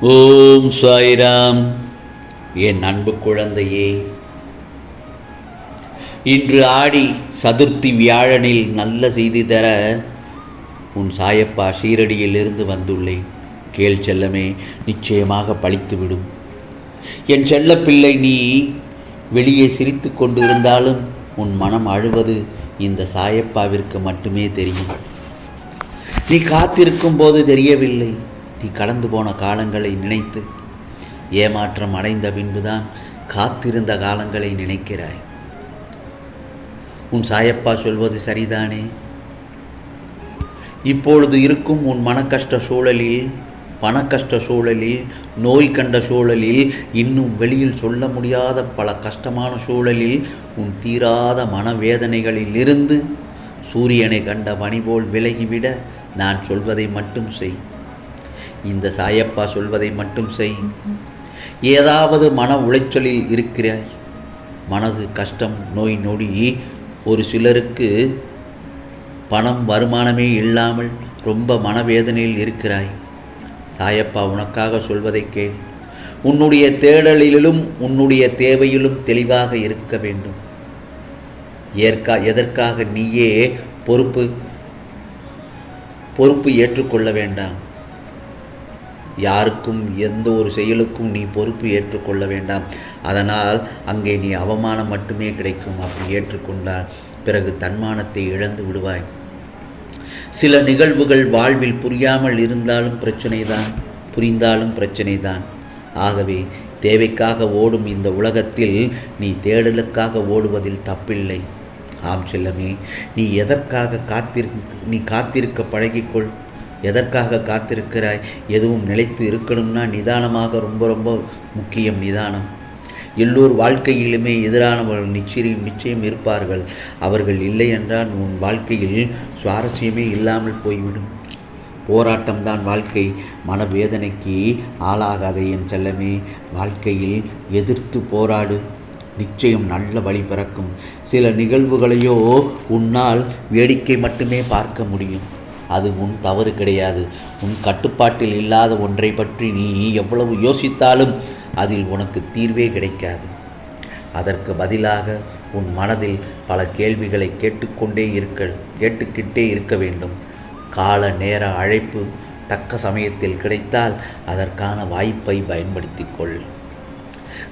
ஓம் சாய்ராம். என் அன்பு குழந்தையே இன்று ஆடி சதுர்த்தி வியாழனில் நல்ல செய்தி தர உன் சாயப்பா ஷீரடியில் இருந்து வந்துள்ளேன். கேள் செல்லமே நிச்சயமாக பழித்துவிடும். என் செல்லப்பிள்ளை நீ வெளியே சிரித்து கொண்டிருந்தாலும் உன் மனம் அழுவது இந்த சாயப்பாவிற்கு மட்டுமே தெரியும். நீ காத்திருக்கும் போது தெரியவில்லை. நீ கடந்து போன காலங்களை நினைத்து ஏமாற்றம் அடைந்த பின்புதான் காத்திருந்த காலங்களை நினைக்கிறாய். உன் சாயப்பா சொல்வது சரிதானே? இப்பொழுது இருக்கும் உன் மனக்கஷ்ட சூழலில் பணக்கஷ்ட சூழலில் நோய் கண்ட சூழலில் இன்னும் வெளியில் சொல்ல முடியாத பல கஷ்டமான சூழலில் உன் தீராத மனவேதனைகளில் இருந்து சூரியனை கண்ட பணி போல் விலகிவிட நான் சொல்வதை மட்டும் செய். இந்த சாயப்பா சொல்வதை மட்டும் செய். ஏதாவது மன உளைச்சலில் இருக்கிறாய். மனது கஷ்டம் நோய் நொடி ஒரு சிலருக்கு பணம் வருமானமே இல்லாமல் ரொம்ப மனவேதனையில் இருக்கிறாய். சாயப்பா உனக்காக சொல்வதை கேள். உன்னுடைய தேடலிலும் உன்னுடைய தேவையிலும் தெளிவாக இருக்க வேண்டும். ஏற்கா எதற்காக நீயே பொறுப்பு பொறுப்பு ஏற்றுக்கொள்ள வேண்டாம். யாருக்கும் எந்த ஒரு செயலுக்கும் நீ பொறுப்பு ஏற்றுக்கொள்ள வேண்டாம். அதனால் அங்கே நீ அவமானம் மட்டுமே கிடைக்கும் அப்படி ஏற்றுக்கொண்டால் பிறகு தன்மானத்தை இழந்து விடுவாய். சில நிகழ்வுகள் வாழ்வில் புரியாமல் இருந்தாலும் பிரச்சனை தான் புரிந்தாலும் பிரச்சனை தான் ஆகவே தேவைக்காக ஓடும் இந்த உலகத்தில் நீ தேடலுக்காக ஓடுவதில் தப்பில்லை. ஆம் செல்லமே நீ எதற்காக காத்திரு நீ காத்திருக்க பழகிக்கொள். எதற்காக காத்திருக்கிறாய்? எதுவும் நிலைத்து இருக்கணும்னா நிதானமாக ரொம்ப ரொம்ப முக்கியம் நிதானம். எல்லோர் வாழ்க்கையிலுமே எதிரானவர்கள் நிச்சயம் நிச்சயம் இருப்பார்கள். அவர்கள் இல்லை என்றால் உன் வாழ்க்கையில் சுவாரஸ்யமே இல்லாமல் போய்விடும். போராட்டம்தான் வாழ்க்கை. மனவேதனைக்கு ஆளாகாதே என் செல்லமே. வாழ்க்கையில் எதிர்த்து போராடு. நிச்சயம் நல்ல வழி பிறக்கும். சில நிகழ்வுகளையோ உன்னால் வேடிக்கை மட்டுமே பார்க்க முடியும். அது உன் தவறு கிடையாது. உன் கட்டுப்பாட்டில் இல்லாத ஒன்றை பற்றி நீ எவ்வளவு யோசித்தாலும் அதில் உனக்கு தீர்வே கிடைக்காது. அதற்கு பதிலாக உன் மனதில் பல கேள்விகளை கேட்டுக்கொண்டே இருக்க கேட்டுக்கிட்டே இருக்க வேண்டும். கால நேர அழைப்பு தக்க சமயத்தில் கிடைத்தால் அதற்கான வாய்ப்பை பயன்படுத்திக் கொள்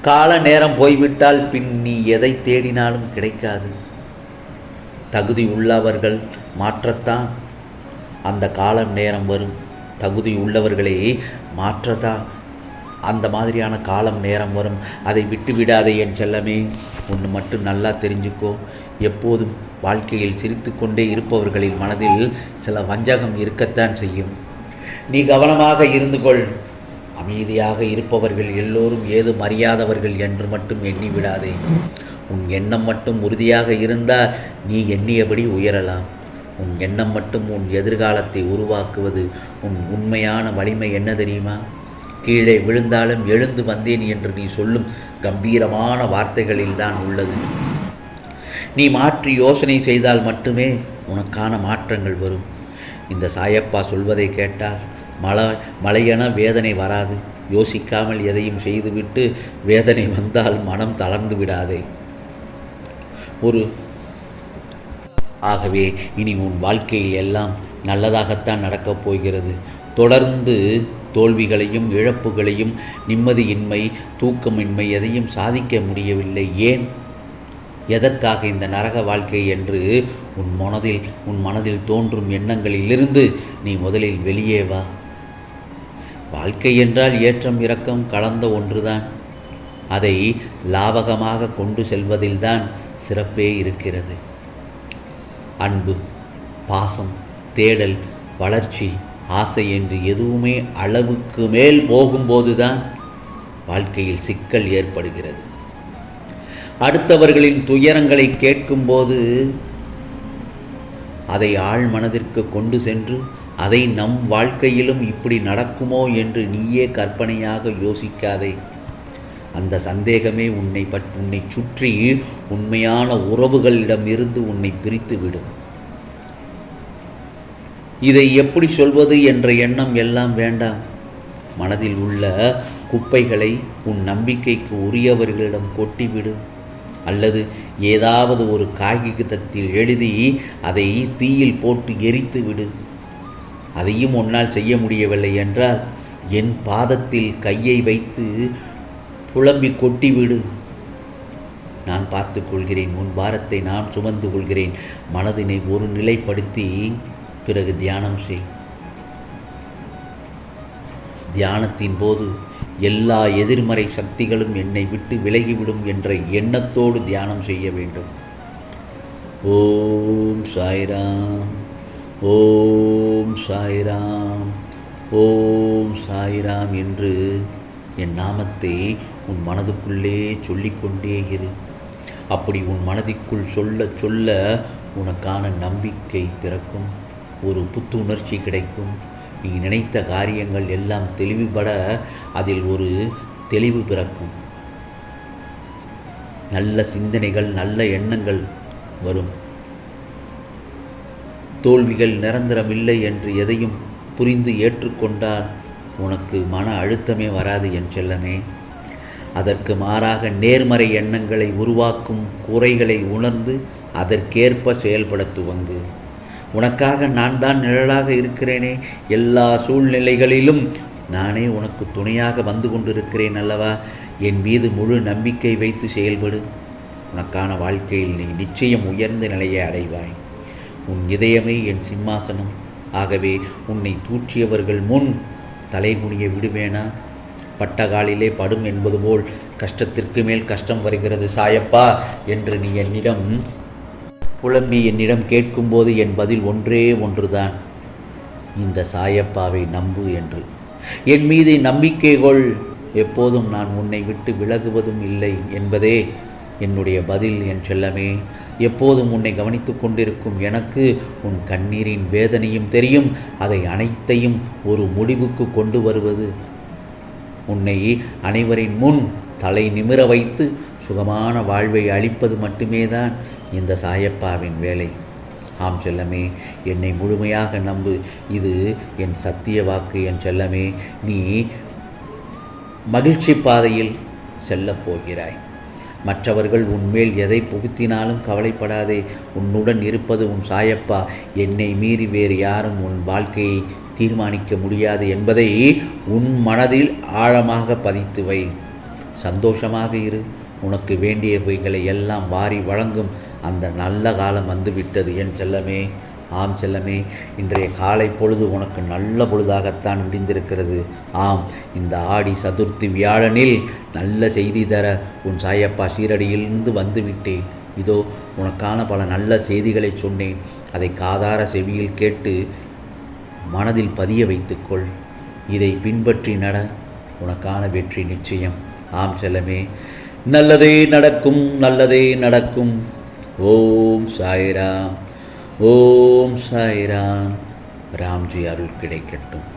கால நேரம் போய்விட்டால் பின் நீ எதை தேடினாலும் கிடைக்காது. தகுதி உள்ளவர்கள் மாற்றத்தான் அந்த காலம் நேரம் வரும். தகுதி உள்ளவர்களை மாற்றதா? அந்த மாதிரியான காலம் நேரம் வரும். அதை விட்டு விடாதே என் செல்லமே. ஒன்று மட்டும் நல்லா தெரிஞ்சுக்கோ. எப்போதும் வாழ்க்கையில் சிரித்து கொண்டே இருப்பவர்களின் மனதில் சில வஞ்சகம் இருக்கத்தான் செய்யும். நீ கவனமாக இருந்து கொள். அமைதியாக இருப்பவர்கள் எல்லோரும் ஏது அறியாதவர்கள் என்று மட்டும் எண்ணி விடாதே. உன் எண்ணம் மட்டும் உறுதியாக இருந்தால் நீ எண்ணியபடி உயரலாம். உன் எண்ணம் மட்டும் உன் எதிர்காலத்தை உருவாக்குவது உன் உண்மையான வலிமை என்ன தெரியுமா? கீழே விழுந்தாலும் எழுந்து வந்தேன் என்று நீ சொல்லும் கம்பீரமான வார்த்தைகளில் தான் உள்ளது. நீ மாற்றி யோசனை செய்தால் மட்டுமே உனக்கான மாற்றங்கள் வரும். இந்த சாயப்பா சொல்வதை கேட்டால் மழை மழையென வேதனை வராது. யோசிக்காமல் எதையும் செய்துவிட்டு வேதனை வந்தால் மனம் தளர்ந்து விடாதே. ஒரு ஆகவே இனி உன் வாழ்க்கையில் எல்லாம் நல்லதாகத்தான் நடக்கப் போகிறது. தொடர்ந்து தோல்விகளையும் இழப்புகளையும் நிம்மதியின்மை தூக்கமின்மை எதையும் சாதிக்க முடியவில்லை. ஏன்? எதற்காக இந்த நரக வாழ்க்கை என்று உன் மனதில் உன் மனதில் தோன்றும் எண்ணங்களிலிருந்து நீ முதலில் வெளியே வா. வாழ்க்கை என்றால் ஏற்றம் இறக்கம் கலந்த ஒன்றுதான். அதை லாவகமாக கொண்டு செல்வதில்தான் சிறப்பே இருக்கிறது. அன்பு பாசம் தேடல் வளர்ச்சி ஆசை என்று எதுவுமே அளவுக்கு மேல் போகும்போதுதான் வாழ்க்கையில் சிக்கல் ஏற்படுகிறது. அடுத்தவர்களின் துயரங்களை கேட்கும்போது அதை ஆழ் மனதிற்கு கொண்டு சென்று அதை நம் வாழ்க்கையிலும் இப்படி நடக்குமோ என்று நீயே கற்பனையாக யோசிக்காதே. அந்த சந்தேகமே உன்னை பட் உன்னை சுற்றி உண்மையான உறவுகளிடமிருந்து உன்னை பிரித்துவிடும் இதை எப்படி சொல்வது என்ற எண்ணம் எல்லாம் வேண்டாம். மனதில் உள்ள குப்பைகளை உன் நம்பிக்கைக்கு உரியவர்களிடம் கொட்டிவிடு. அல்லது ஏதாவது ஒரு காகிதத்தில் எழுதி அதை தீயில் போட்டு எரித்து விடு. அதையும் உன்னால் செய்ய முடியவில்லை என்றால் என் பாதத்தில் கையை வைத்து குழம்பி கொட்டிவிடு நான் பார்த்து கொள்கிறேன். உன் பாரத்தை நான் சுமந்து கொள்கிறேன். மனதினை ஒரு நிலைப்படுத்தி பிறகு தியானம் செய். தியானத்தின் போது எல்லா எதிர்மறை சக்திகளும் என்னை விட்டு விலகிவிடும் என்ற எண்ணத்தோடு தியானம் செய்ய வேண்டும். ஓம் சாய்ராம். ஓம் சாய்ராம். ஓம் சாய்ராம் என்று என் நாமத்தை உன் மனதுக்குள்ளே சொல்லிக்கொண்டே இரு. அப்படி உன் மனதிற்குள் சொல்ல சொல்ல உனக்கான நம்பிக்கை பிறக்கும். ஒரு புத்துணர்ச்சி கிடைக்கும். நீ நினைத்த காரியங்கள் எல்லாம் தெளிவுபட அதில் ஒரு தெளிவு பிறக்கும். நல்ல சிந்தனைகள் நல்ல எண்ணங்கள் வரும். தோல்விகள் நிரந்தரமில்லை என்று எதையும் புரிந்து ஏற்றுக்கொண்டால் உனக்கு மன அழுத்தமே வராது என் செல்லமே. அதற்கு மாறாக நேர்மறை எண்ணங்களை உருவாக்கும் குறைகளை உணர்ந்து அதற்கேற்ப செயல்பட துவங்கு உனக்காக நான் தான் நிழலாக இருக்கிறேனே எல்லா சூழ்நிலைகளிலும் நானே உனக்கு துணையாக வந்து கொண்டிருக்கிறேன் அல்லவா? என் மீது முழு நம்பிக்கை வைத்து செயல்படு. உனக்கான வாழ்க்கையில் நீ நிச்சயம் உயர்ந்த நிலையை அடைவாய். உன் இதயமே என் சிம்மாசனம். ஆகவே உன்னை தூற்றியவர்கள் முன் தலைகுனிய விடுவேனா? பட்டகாலிலே படும் என்பது போல் கஷ்டத்திற்கு மேல் கஷ்டம் வருகிறது. சாயப்பா என்று நீ என்னிடம் புலம்பி என்னிடம் கேட்கும்போது என் பதில் ஒன்றே ஒன்றுதான். இந்த சாயப்பாவை நம்பு என்று. என் மீது நம்பிக்கை கொள். எப்போதும் நான் உன்னை விட்டு விலகுவதும் இல்லை என்பதே என்னுடைய பதில் என் செல்லமே. எப்போதும் உன்னை கவனித்துக் கொண்டிருக்கும் எனக்கு உன் கண்ணீரின் வேதனையும் தெரியும். அதை அனைத்தையும் ஒரு முடிவுக்கு கொண்டு வருவது உன்னை அனைவரின் முன் தலை நிமிர வைத்து சுகமான வாழ்வை அளிப்பது மட்டுமே தான் இந்த சாயப்பாவின் வேலை. ஆம் செல்லமே என்னை முழுமையாக நம்பு. இது என் சத்திய வாக்கு என் செல்லமே. நீ மகிழ்ச்சி பாதையில் செல்லப் போகிறாய். மற்றவர்கள் உன்மேல் எதை புகுத்தினாலும் கவலைப்படாதே. உன்னுடன் இருப்பது உன் சாயப்பா. என்னை மீறி வேறு யாரும் உன் வாழ்க்கையை தீர்மானிக்க முடியாது என்பதை உன் மனதில் ஆழமாக பதித்து வை. சந்தோஷமாக இரு. உனக்கு வேண்டியவைகளை எல்லாம் வாரி வழங்கும் அந்த நல்ல காலம் வந்துவிட்டது. என் செல்லமே ஆம் செல்லமே இன்றைய காலை பொழுது உனக்கு நல்ல பொழுதாகத்தான் முடிந்திருக்கிறது. ஆம் இந்த ஆடி சதுர்த்தி வியாழனில் நல்ல செய்தி தர உன் சாயப்பா சீரடியிலிருந்து வந்துவிட்டேன். இதோ உனக்கான பல நல்ல செய்திகளை சொன்னேன். அதை காதார செவியில் கேட்டு மனதில் பதிய வைத்துக்கொள். இதை பின்பற்றி நட. உனக்கான வெற்றி நிச்சயம். ஆம் செல்லமே. நல்லதே நடக்கும் நல்லதே நடக்கும். ஓம் சாய்ராம். ஓம் சாய்ராம். ராம்ஜி அருள் கிடைக்கட்டும்.